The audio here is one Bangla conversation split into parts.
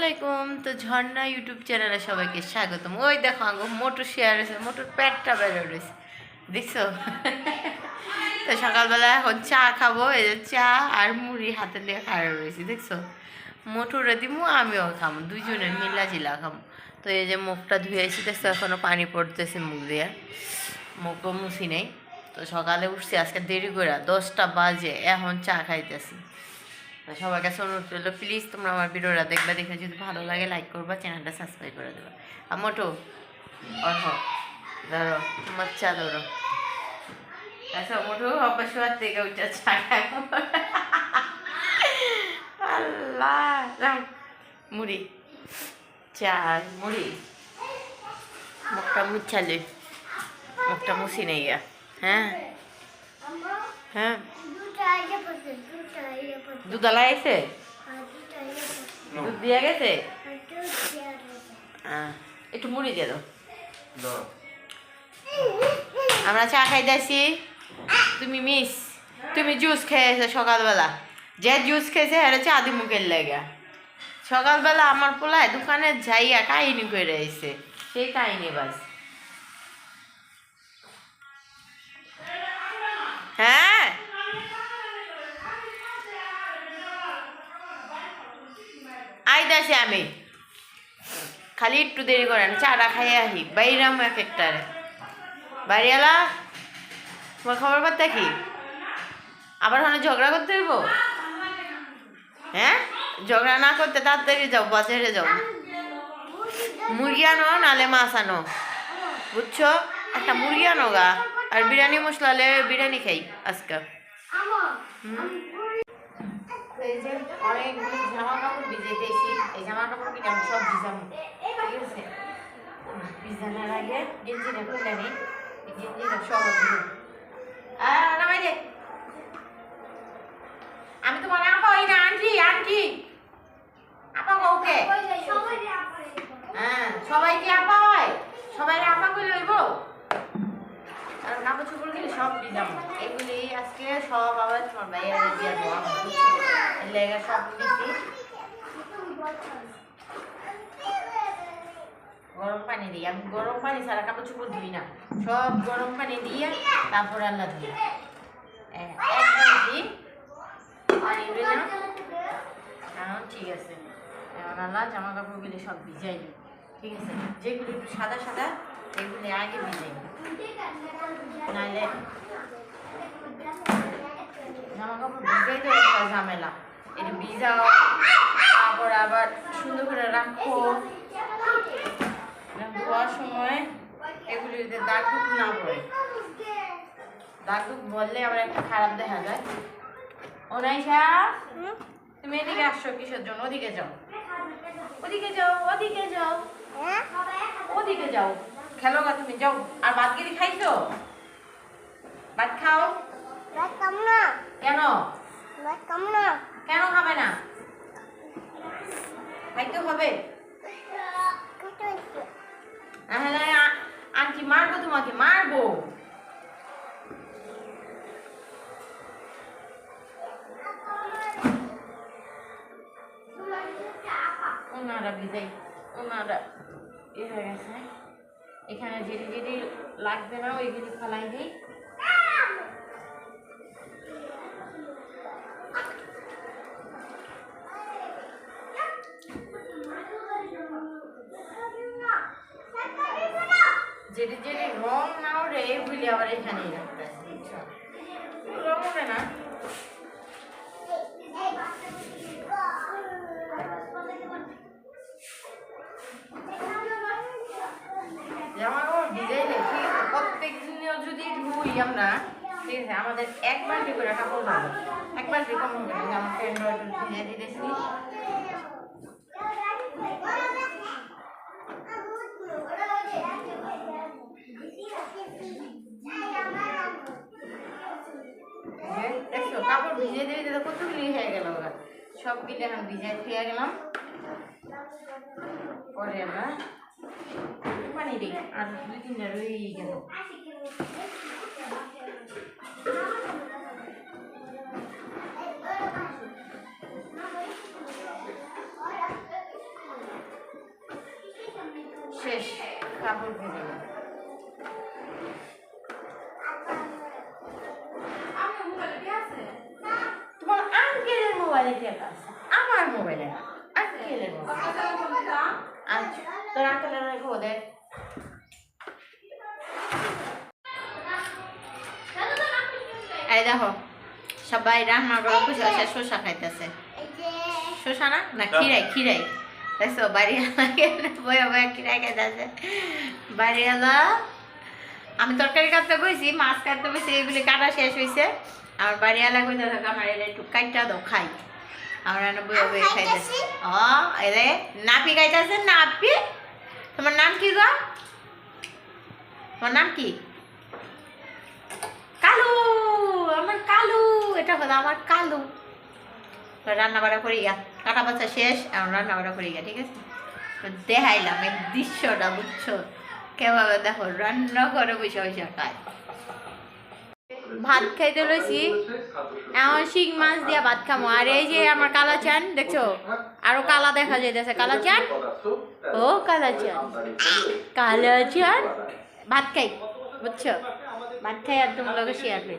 আলাইকুম তো ঝর্ণা ইউটিউব চ্যানেলে সবাইকে স্বাগতম। ওই দেখো আঙ্গো মোটর শেয়ার হয়েছে মোটর প্যাটটা বেরো রয়েছে। দেখছ? তো সকালবেলা এখন চা খাব, এই যে চা আর মুড়ি হাতে নিয়ে খাওয়া রয়েছে, দেখছ? মোটরে দিমু, আমিও খাব দুইজনে মিলা জিলা খাব তো এই যে মুখটা ধুয়েছি দেখছ? এখনও পানি পড়তেছে মুখ দিয়ে। মুখও মুছি নেই। তো সকালে উঠছি, আজকে দেরি করে দশটা বাজে, এখন চা খাইতেছি। সবার কাছে অনুরোধ করল প্লিজ তোমরা আমার ভিডিওটা দেখবে, দেখে যদি ভালো লাগে লাইক করবা চ্যানেলটা সাবস্ক্রাইব করে দেবা। আর মোটো অর্থ ধরো চা ধরো। আচ্ছা মোটো অভ্যাস হওয়ার থেকে ওইটা চা আল্লাহ মুড়ি। চা, মুড়ি। মুখটা মুছালে, মুখটা মুছি নেই হ্যাঁ? হ্যাঁ? দুধ আলা আইছে দুধ দিয়া গেছে? একটু মুড়ি দিয়ে দাও। আমরা চা খাইতেছি। তুমি মিস তুমি জুস খেয়েছো সকালবেলা। যে জুস খেয়েছে হ্যাঁ চা দি মুখের লেগে? সকালবেলা আমার পোলায় দোকানে যাইয়া কাহিনী করে এসে সেই কাহিনী বাস। হ্যাঁ? আইতাছি আমি। খালি একটু দেরি করেন, চাটা খাইয়ে আহি বাইরাম এক একটারে। বাড়িওয়ালা, তোমার খবর পাত্তা কি? আবার ওখানে ঝগড়া করতে হইব? হ্যাঁ? ঝগড়া না করতে তাড়াতাড়ি যাও, বাজারে যাও। মুরগি আনো, নালে মাছ আনো। বুঝছ? একটা মুরগি আনো গা। আর বিরিয়ানি মশলা হলে বিরিয়ানি খাই, আজকে। এই যে অনেকগুলো জামা কাপড় ভিজে দিয়েছি এই জামা কাপড় কিনে আমি সব ভিজাবো। ঠিক আছে? ভিজানোর আগে গেঞ্জিটা খুলে নিই। এই গেঞ্জিটা সব দে আমি তোমার আপা ওই না, আন্টি আন্টি আপা কাউকে হ্যাঁ সবাই কি আপা হয় সবাই আপা কইলে হইব আর কাপড় চোপড় গুলি সব ভিজাবো এগুলি আজকে সব আবার তোমার ভাইয়ের দিয়ে দেবো লেগে সব দিছি গরম পানি দিই। আমি গরম পানি ছাড়া কাপড় চোপড় ধুই না। সব গরম পানি দিয়ে তারপর আল্লাহ ধুই। এক বালতি পানি দিলাম এখন ঠিক আছে। আল্লাহ জামা কাপড়গুলি সব ভিজাই ঠিক আছে? যেগুলি একটু সাদা সাদা, এগুলি আগে ভিজাই নাহলে ঝামেলা এটা ভিজাও তারপর আবার সুন্দর করে রাখো ধোয়ার সময় এগুলিতে দাগ টুক না পড়ে দাগ টুক বললে আবার একটা খারাপ দেখা যায় অনাইশা তুমি এদিকে আসছো কিসের জন্য ওদিকে যাও ওদিকে যাও ওদিকে যাও ওদিকে যাও খেলো গা তুমি যাও। আর ভাত গিরি খাইছো? ভাত খাও। ভাত খাব না। কেন? ভাত খাব না। কেন খাবে না? খাইতে হবে। আন্টি মারবো তোমাকে মারবো। ওনারা বিদায় ওনারা এ হয়ে গেছে। এখানে যেটি যেটি লাগবে না ওইগুলি ফালাই দিই যেটি যেটি রং না ওঠে এগুলি আবার এখানেই রাখতে? রং ওঠে না জামা কাপড় ভিজাইলে ঠিক আছে প্রত্যেক দিনেও যদি ধুই আমরা ঠিক আছে আমাদের এক বালতি করে কাপড় ভালো এক বালতি কম হবে আমার ফ্রেন্ড ভিজে দিতেছি দেখছ, কাপড় ভিজে দিয়ে দিতে কতগুলি হয়ে গেল ওরা সবগুলি এখন ভিজাই খেয়ে গেলাম। পরে আমরা পানি দিই, আর দুই তিনটা রয়ে গেল। শেষ কাপড় ভেজানো তোমার আঙ্কেলের মোবাইলে আছে? আমার মোবাইলে আঙ্কেলের মোবাইলে আচ্ছা তোর আঙ্কেলের রেখে ওদের এই দেখো সবাই রান্না করে বসে বসে শসা খাইতেছে। শসা না? না খিরাই খিরাই দেখছ বাড়ি বয়া বয়া খিরাই খাইতেছে। বাড়ি এলো আমি তরকারি কাটতে কইছি মাছ কাটতে কইছি এগুলি কাটা শেষ হয়েছে আমার বাড়ি এলা কইতে থাকে আমার এটা একটু কাটটা দাও খাই। আমার এনে বয়া বয়া খাইতেছে। ও এরে নাপি খাইতেছে নাপি? তোমার নাম কি গো? তোমার নাম কি? কালু। এটা হলো আমার কালু। রান্না বাড়া করি গা কাটা বাচ্চা শেষ, এখন রান্না বাড়া করি গা ঠিক আছে? দেখাইলাম এই দৃশ্যটা, বুঝছ? কেভাবে দেখো রান্না করে বসে বসে খায়। ভাত খাইতে লইছি, এখন শিং মাছ দিয়া ভাত খামো। আর এই যে আমার কালা চান দেখছ? আরও কালা দেখা যাইতেছে। কালা চান ও কালা চান কালা চান ভাত খাই, বুঝছ? ভাত খাই আর তোমার লগে শেয়ার করি।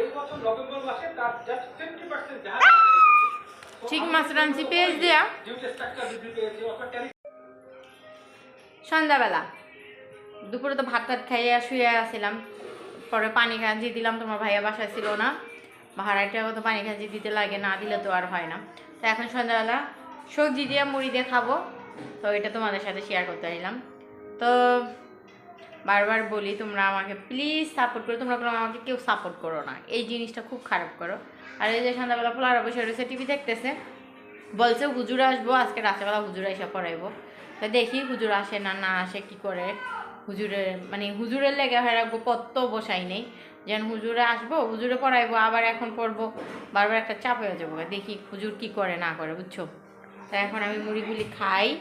এই বছর নভেম্বর মাসে তার জাস্ট ফিফটি পার্সেন্ট যা শিং মাছ রাঁধছি পেঁয়াজ দিয়া? সন্ধ্যাবেলা। দুপুরে তো ভাত টাত খাইয়া শুয়ে আসছিলাম পরে পানি খাঁজি দিলাম তোমার ভাইয়া বাসায় ছিল না। ভাড়াটাও তো পানি খাঁজি দিতে লাগে না দিলে তো আর হয় না। তো এখন সন্ধ্যাবেলা সবজি দিয়ে মুড়ি দিয়ে খাব। তো এটা তোমাদের সাথে শেয়ার করতে চাইলাম তো বারবার বলি, তোমরা আমাকে প্লিজ সাপোর্ট করো, তোমরা কোনো আমাকে কেউ সাপোর্ট করো না। এই জিনিসটা খুব খারাপ করো। আর এই যে সন্ধ্যাবেলা পোলারা বসে রয়েছে টিভি দেখতেছে। বলছে, হুজুর আসব, আজকে রাত্রেবেলা হুজুর এসে পড়াইবো। তা দেখি হুজুর আসে না না আসে কি করে? হুজুরের মানে হুজুরের লেগে হয়ে রাখব কত বসাই নেই। যেন হুজুরে আসব, হুজুরে পড়াইবো, আবার এখন পড়ব। বারবার একটা চাপ হয়ে যাব। দেখি হুজুর কি করে, না করে, বুঝছ? তা এখন আমি মুড়িগুলি খাই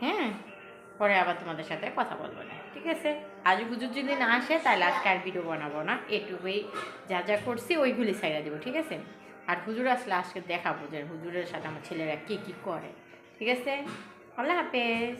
হ্যাঁ? পরে আবার তোমাদের সাথে কথা বলব না, ঠিক আছে? আজ হুজুর যদি না আসে, তাহলে আজকে আর ভিডিও বানাবো না। এটুকুই যা যা করছি, ওইগুলি সাইডা দেবো, ঠিক আছে? আর হুজুর আসলে আজকে দেখাবো যে হুজুরের সাথে আমার ছেলেরা কী কী করে, ঠিক আছে? আল্লাহ হাফেজ।